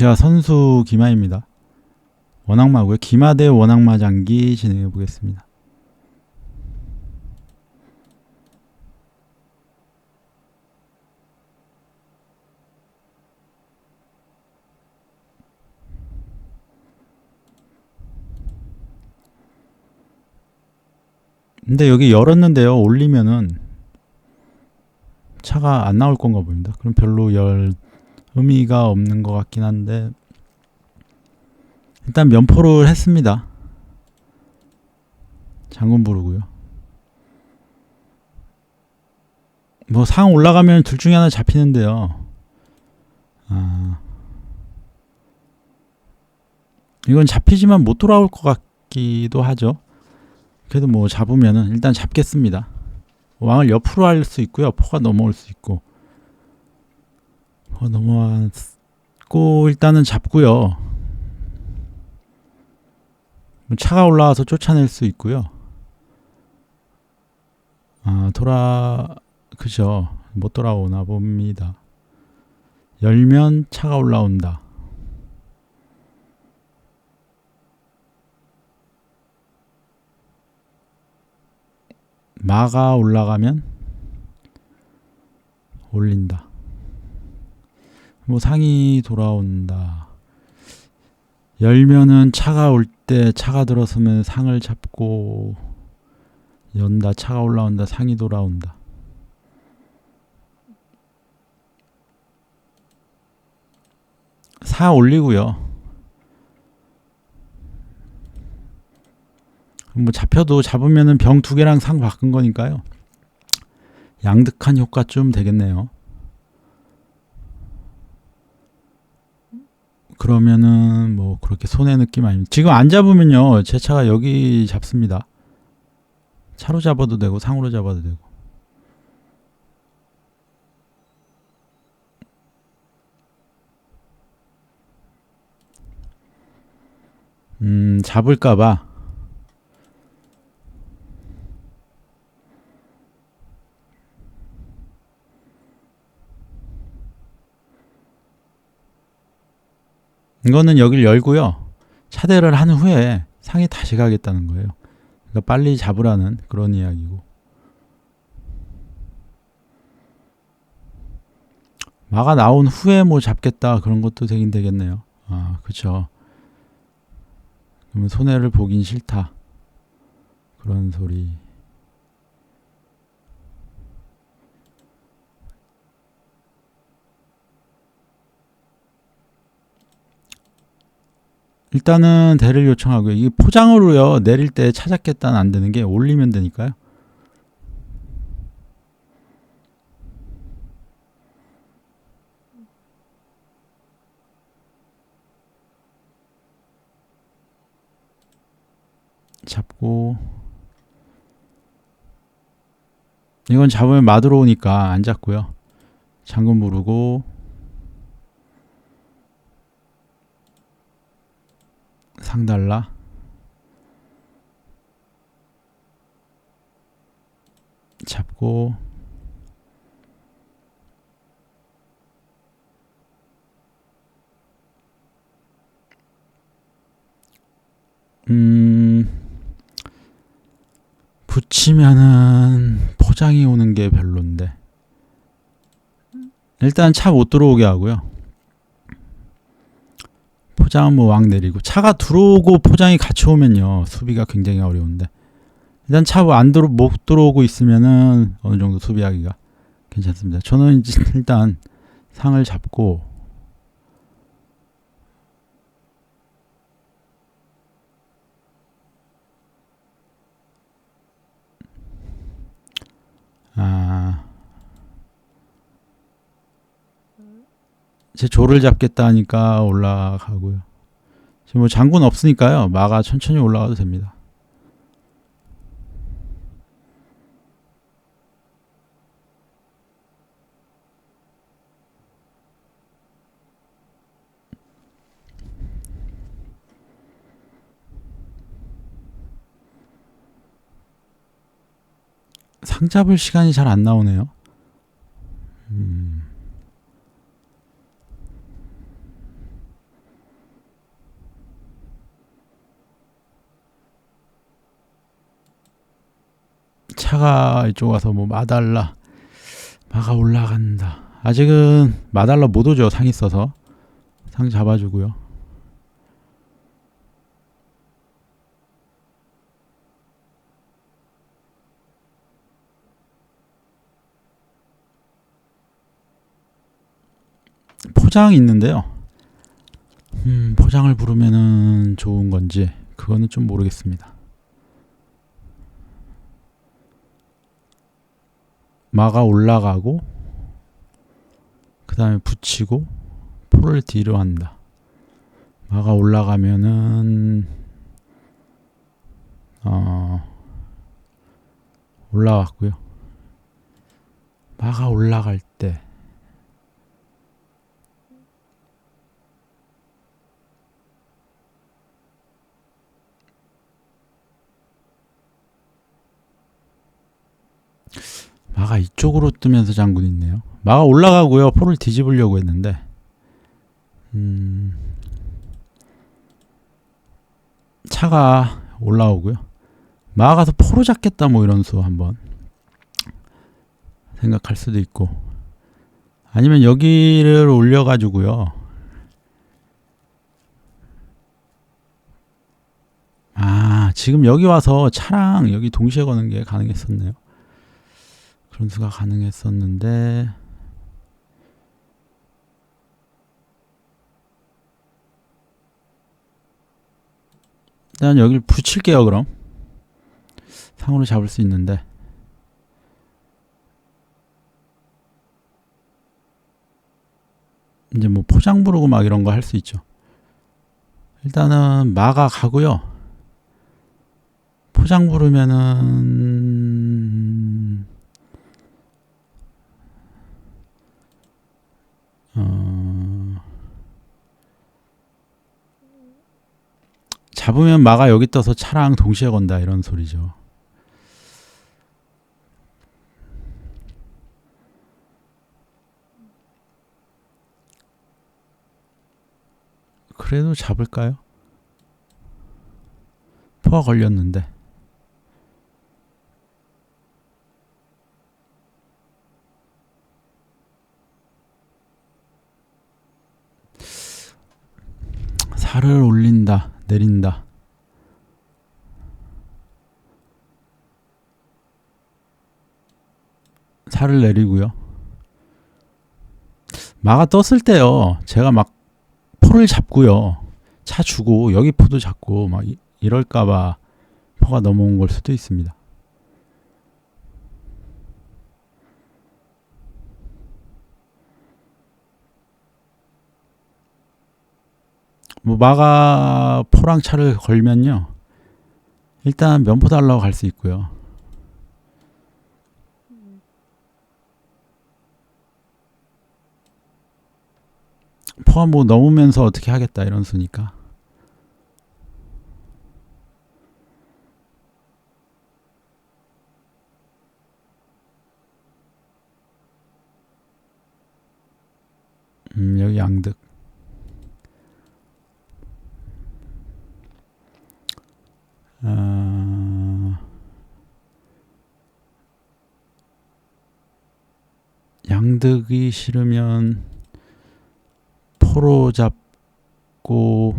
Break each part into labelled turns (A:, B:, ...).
A: 제가 선수 기마입니다. 원악마고요. 기마 대 원악마 장기 진행해 보겠습니다. 근데 여기 열었는데요. 올리면은 차가 안 나올 건가 봅니다. 그럼 별로 열 의미가 없는 것 같긴 한데 일단 면포를 했습니다. 장군 부르고요. 뭐 상 올라가면 둘 중에 하나 잡히는데요. 아 이건 잡히지만 못 돌아올 것 같기도 하죠. 그래도 뭐 잡으면은 일단 잡겠습니다. 왕을 옆으로 할 수 있고요. 포가 넘어올 수 있고. 포가 넘어왔고 일단은 잡고요. 차가 올라와서 쫓아낼 수 있고요. 아 돌아 그죠. 못 돌아오나 봅니다. 열면 차가 올라온다. 마가 올라가면 올린다. 뭐 상이 돌아온다. 열면은 차가 올 때 차가 들어서면 상을 잡고 연다. 차가 올라온다. 상이 돌아온다. 사 올리고요. 뭐 잡혀도 잡으면은 병 두 개랑 상 바꾼 거니까요. 양득한 효과 좀 되겠네요. 그러면은 뭐 그렇게 손해 느낌 아닙니다. 지금 안 잡으면요. 제 차가 여기 잡습니다. 차로 잡아도 되고 상으로 잡아도 되고. 음, 잡을까봐 이거는 여기를 열고요. 차대를 한 후에 상이 다시 가겠다는 거예요. 그러니까 빨리 잡으라는 그런 이야기고. 마가 나온 후에 뭐 잡겠다 그런 것도 되긴 되겠네요. 아, 그렇죠. 그러면 손해를 보긴 싫다. 그런 소리. 일단은 대를 요청하고요. 이게 포장으로요. 내릴 때 찾았겠다는 안 되는 게 올리면 되니까요. 잡고 이건 잡으면 마 들어 오니까 안 잡고요. 장군 부르고 상달라? 잡고. 음 붙이면은 포장이 오는 게 별론데. 일단 차 못 들어오게 하고요. 포장은 뭐 왕 내리고 차가 들어오고 포장이 같이 오면요 수비가 굉장히 어려운데 일단 차안 들어 못 들어오고 있으면은 어느 정도 수비하기가 괜찮습니다. 저는 일단 상을 잡고 아. 제 조를 잡겠다 하니까 올라가고요. 지금 뭐 장군 없으니까요. 마가 천천히 올라가도 됩니다. 상 잡을 시간이 잘 안 나오네요. 차가 이쪽 와서 뭐 마달라 마가 올라간다. 아직은 마달라 못 오죠. 상 있어서 상 잡아주고요. 포장이 있는데요. 음, 포장을 부르면은 좋은 건지 그거는 좀 모르겠습니다. 마가 올라가고 그 다음에 붙이고 포를 뒤로 한다. 마가 올라가면은 어 올라왔고요. 마가 올라갈 때 마가 이쪽으로 뜨면서 장군 있네요. 마가 올라가고요. 포를 뒤집으려고 했는데 음, 차가 올라오고요. 마가 가서 포로 잡겠다 뭐 이런 수 한번 생각할 수도 있고 아니면 여기를 올려가지고요. 아 지금 여기 와서 차랑 여기 동시에 거는 게 가능했었네요. 수가 가능했었는데 일단 여기를 붙일게요 그럼. 상으로 잡을 수 있는데. 이제 뭐 포장 부르고 막 이런 거 할 수 있죠. 일단은 마가 가고요. 포장 부르면은 잡으면 마가 여기 떠서 차랑 동시에 건다 이런 소리죠. 그래도 잡을까요? 포가 걸렸는데. 살을 올린다, 내린다. 살을 내리고요. 마가 떴을 때요. 제가 막 포를 잡고요. 차 주고 여기 포도 잡고 막 이- 이럴까봐 포가 넘어온 걸 수도 있습니다. 뭐 마가 포랑 차를 걸면요. 일단 면포 달라고 갈 수 있고요. 포가 뭐 넘으면서 어떻게 하겠다 이런 수니까. 음, 여기 양득. 어, 양득이 싫으면 포로 잡고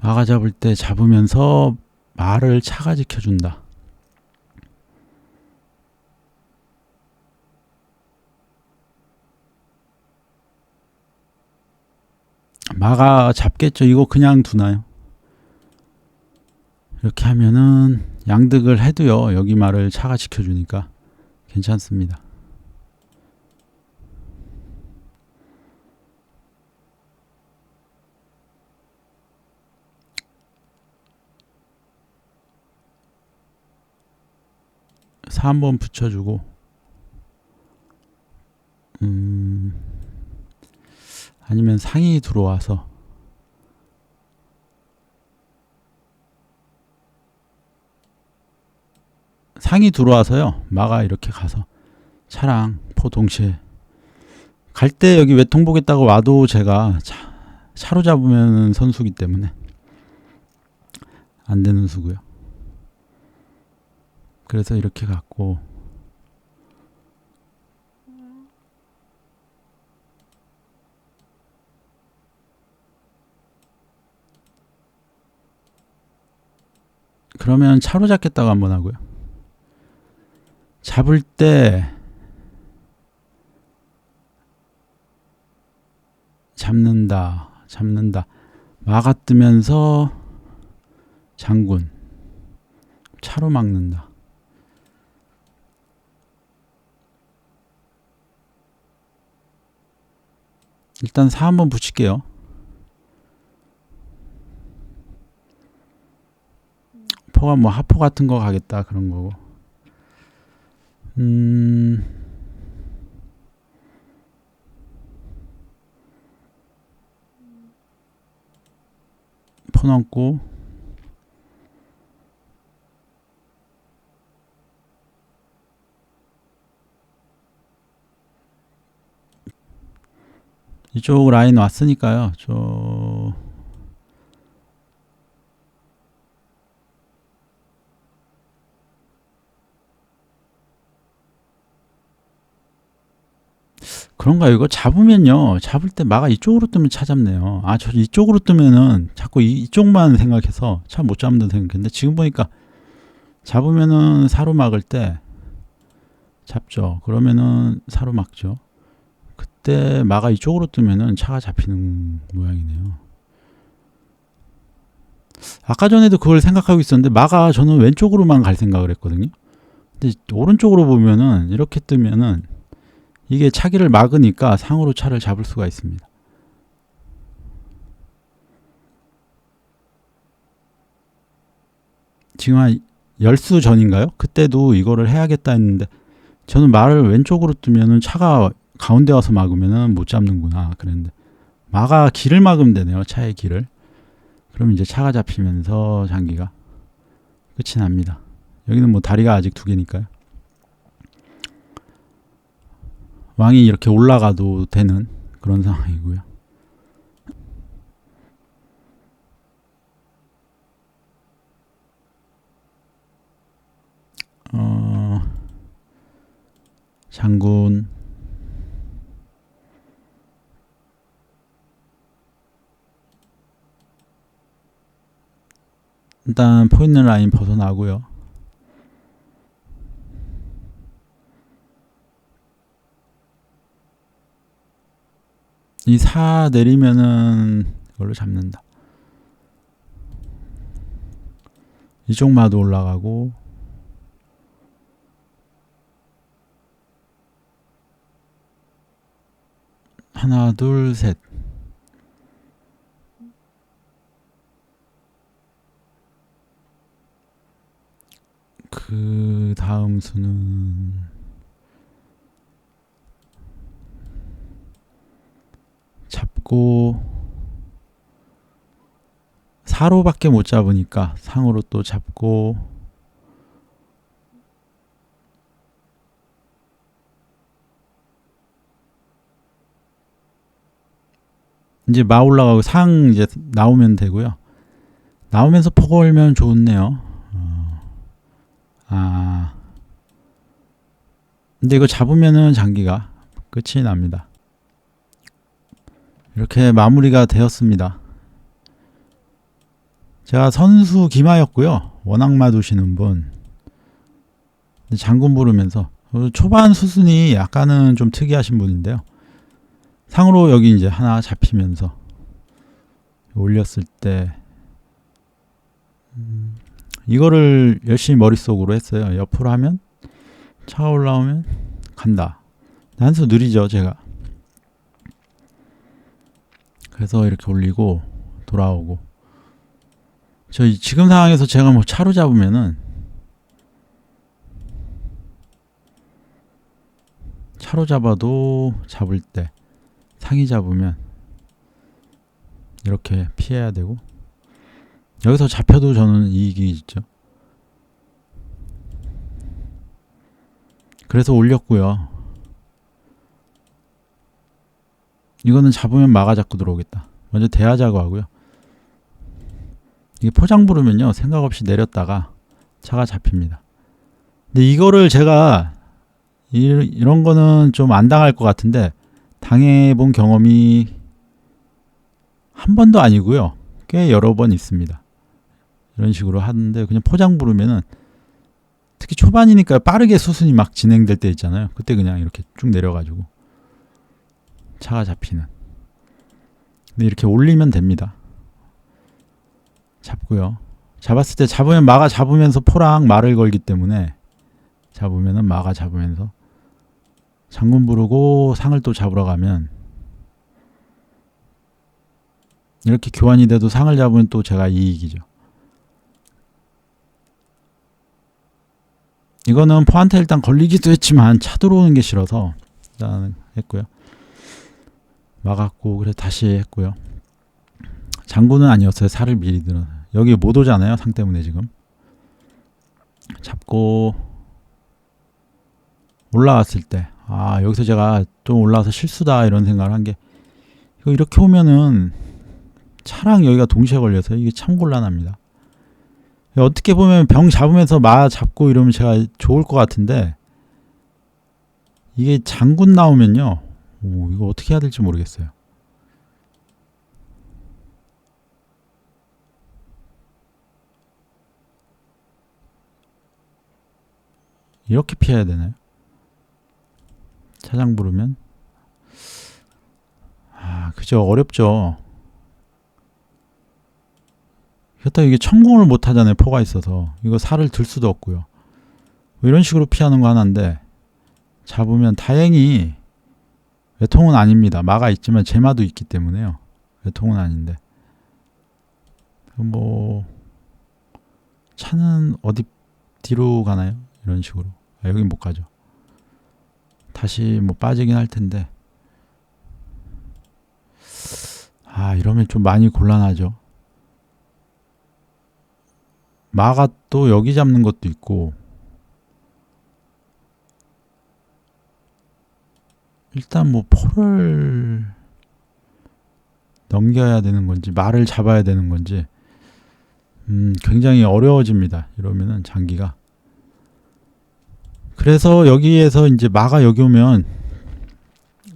A: 마가 잡을 때 잡으면서 말을 차가 지켜준다. 마가 잡겠죠. 이거 그냥 두나요? 이렇게 하면은 양득을 해도요. 여기 말을 차가 지켜주니까 괜찮습니다. 사 한번 붙여주고 음 아니면 상이 들어와서 상이 들어와서요. 마가 이렇게 가서 차랑 포 동시에 갈 때 여기 외통 보겠다고 와도 제가 차, 차로 잡으면 선수기 때문에 안 되는 수고요. 그래서 이렇게 갖고 그러면 차로 잡겠다고 한번 하고요. 잡을 때 잡는다, 잡는다. 막아 뜨면서 장군 차로 막는다. 일단 사 한번 붙일게요. 포가 뭐 하포 같은 거 가겠다 그런 거고. 음. 포 넣고 이쪽 라인 왔으니까요. 저 그런가 이거 잡으면요. 잡을 때 마가 이쪽으로 뜨면 차 잡네요. 아, 저 이쪽으로 뜨면은 자꾸 이, 이쪽만 생각해서 차못 잡는다 생각했는데 지금 보니까 잡으면은 사로 막을 때 잡죠. 그러면은 사로 막죠. 그때 마가 이쪽으로 뜨면은 차가 잡히는 모양이네요. 아까 전에도 그걸 생각하고 있었는데 마가 저는 왼쪽으로만 갈 생각을 했거든요. 근데 오른쪽으로 보면은 이렇게 뜨면은 이게 차기를 막으니까 상으로 차를 잡을 수가 있습니다. 지금 한 열수 전인가요? 그때도 이거를 해야겠다 했는데 저는 말을 왼쪽으로 뜨면은 차가 가운데 와서 막으면은 못 잡는구나 그랬는데 마가 길을 막으면 되네요 차의 길을 그럼 이제 차가 잡히면서 장기가 끝이 납니다 여기는 뭐 다리가 아직 두 개니까요 왕이 이렇게 올라가도 되는 그런 상황이고요. 어, 장군 일단 포있는 라인 벗어나고요. 이사 내리면은 이걸로 잡는다. 이쪽 마도 올라가고 하나 둘 셋. 그 다음 수는 잡고 사로밖에 못 잡으니까 상으로 또 잡고 이제 마 올라가고 상 이제 나오면 되고요. 나오면서 포 걸면 좋네요. 어. 아. 근데 이거 잡으면은 장기가 끝이 납니다. 이렇게 마무리가 되었습니다. 제가 선수 김하였고요. 원악마 두시는 분. 장군 부르면서 초반 수순이 약간은 좀 특이하신 분인데요. 상으로 여기 이제 하나 잡히면서 올렸을 때 음, 이거를 열심히 머릿속으로 했어요. 옆으로 하면 차가 올라오면 간다. 한 수 느리죠, 제가. 그래서 이렇게 올리고 돌아오고 저 지금 상황에서 제가 뭐 차로 잡으면은 차로 잡아도 잡을 때 상이 잡으면 이렇게 피해야 되고 여기서 잡혀도 저는 이익이 있죠. 그래서 올렸고요. 이거는 잡으면 막아 잡고 들어오겠다. 먼저 대하자고 하고요. 이게 포장 부르면요 생각 없이 내렸다가 차가 잡힙니다. 근데 이거를 제가 이, 이런 거는 좀 안 당할 것 같은데 당해본 경험이 한 번도 아니고요. 꽤 여러 번 있습니다. 이런 식으로 하는데 그냥 포장 부르면은 특히 초반이니까 빠르게 수순이 막 진행될 때 있잖아요. 그때 그냥 이렇게 쭉 내려가지고 차가 잡히는. 근데 이렇게 올리면 됩니다. 잡고요. 잡았을 때 잡으면 마가 잡으면서 포랑 말을 걸기 때문에 잡으면은 마가 잡으면서 장군 부르고 상을 또 잡으러 가면 이렇게 교환이 돼도 상을 잡으면 또 제가 이익이죠. 이거는 포한테 일단 걸리기도 했지만 차 들어오는 게 싫어서 일단 했고요. 막았고 그래 다시 했고요. 장군은 아니었어요. 살을 미리 들어. 여기 못 오잖아요. 상 때문에 지금. 잡고 올라왔을 때, 아 여기서 제가 좀 올라와서 실수다 이런 생각을 한 게 이거 이렇게 오면은 차랑 여기가 동시에 걸려서 이게 참 곤란합니다. 어떻게 보면 병 잡으면서 마 잡고 이러면 제가 좋을 것 같은데 이게 장군 나오면요, 오, 이거 어떻게 해야 될지 모르겠어요. 이렇게 피해야 되나요? 차장 부르면? 아 그죠. 어렵죠. 그렇다고 이게 천공을 못 하잖아요 포가 있어서. 이거 살을 들 수도 없고요. 뭐 이런 식으로 피하는 거 하나인데 잡으면 다행히 외통은 아닙니다. 마가 있지만 제마도 있기 때문에요. 외통은 아닌데. 뭐 차는 어디 뒤로 가나요? 이런 식으로. 아, 여긴 못 가죠. 다시 뭐 빠지긴 할 텐데. 아 이러면 좀 많이 곤란하죠. 마가 또 여기 잡는 것도 있고 일단 뭐 포를 넘겨야 되는 건지 말을 잡아야 되는 건지 음 굉장히 어려워집니다 이러면은 장기가 그래서 여기에서 이제 마가 여기 오면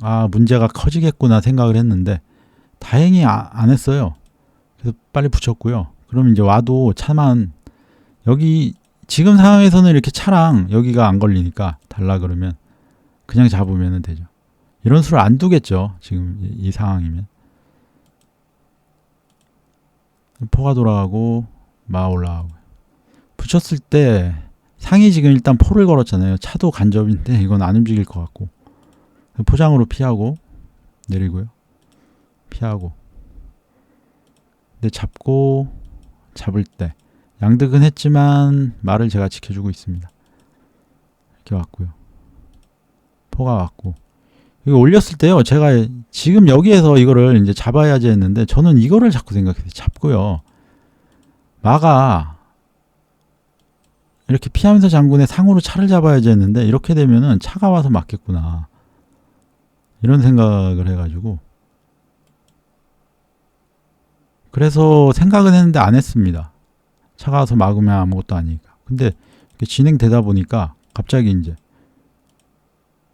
A: 아 문제가 커지겠구나 생각을 했는데 다행히 아, 안 했어요. 그래서 빨리 붙였고요. 그럼 이제 와도 차만 여기 지금 상황에서는 이렇게 차랑 여기가 안 걸리니까 달라 그러면 그냥 잡으면 되죠. 이런 수를 안 두겠죠. 지금 이, 이 상황이면 포가 돌아가고 마 올라가고 붙였을 때 상이 지금 일단 포를 걸었잖아요. 차도 간접인데 이건 안 움직일 것 같고 포장으로 피하고 내리고요. 피하고 근데 잡고 잡을 때 양득은 했지만 말을 제가 지켜주고 있습니다. 이렇게 왔고요. 포가 왔고 이거 올렸을 때요. 제가 지금 여기에서 이거를 이제 잡아야지 했는데 저는 이거를 자꾸 생각해서 잡고요. 마가 이렇게 피하면서 장군의 상으로 차를 잡아야지 했는데 이렇게 되면은 차가 와서 맞겠구나. 이런 생각을 해가지고 그래서 생각은 했는데 안 했습니다. 차가 와서 막으면 아무것도 아니니까. 근데 진행되다 보니까 갑자기 이제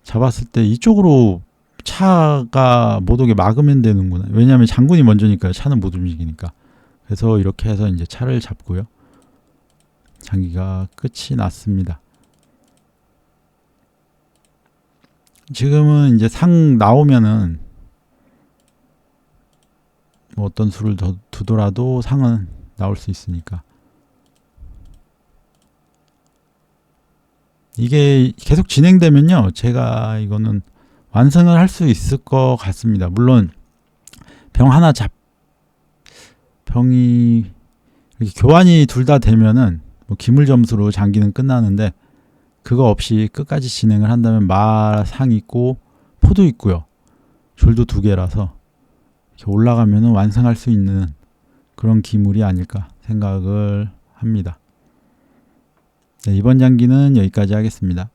A: 잡았을 때 이쪽으로 차가 못 오게 막으면 되는구나. 왜냐하면 장군이 먼저니까요. 차는 못 움직이니까. 그래서 이렇게 해서 이제 차를 잡고요. 장기가 끝이 났습니다. 지금은 이제 상 나오면은 뭐 어떤 수를 더 두더라도 상은 나올 수 있으니까 이게 계속 진행되면요 제가 이거는 완성을 할 수 있을 것 같습니다 물론 병 하나 잡 병이 교환이 둘 다 되면은 뭐 기물 점수로 장기는 끝나는데 그거 없이 끝까지 진행을 한다면 마상 있고 포도 있고요. 졸도 두 개라서 이렇게 올라가면 완성할 수 있는 그런 기물이 아닐까 생각을 합니다. 네, 이번 장기는 여기까지 하겠습니다.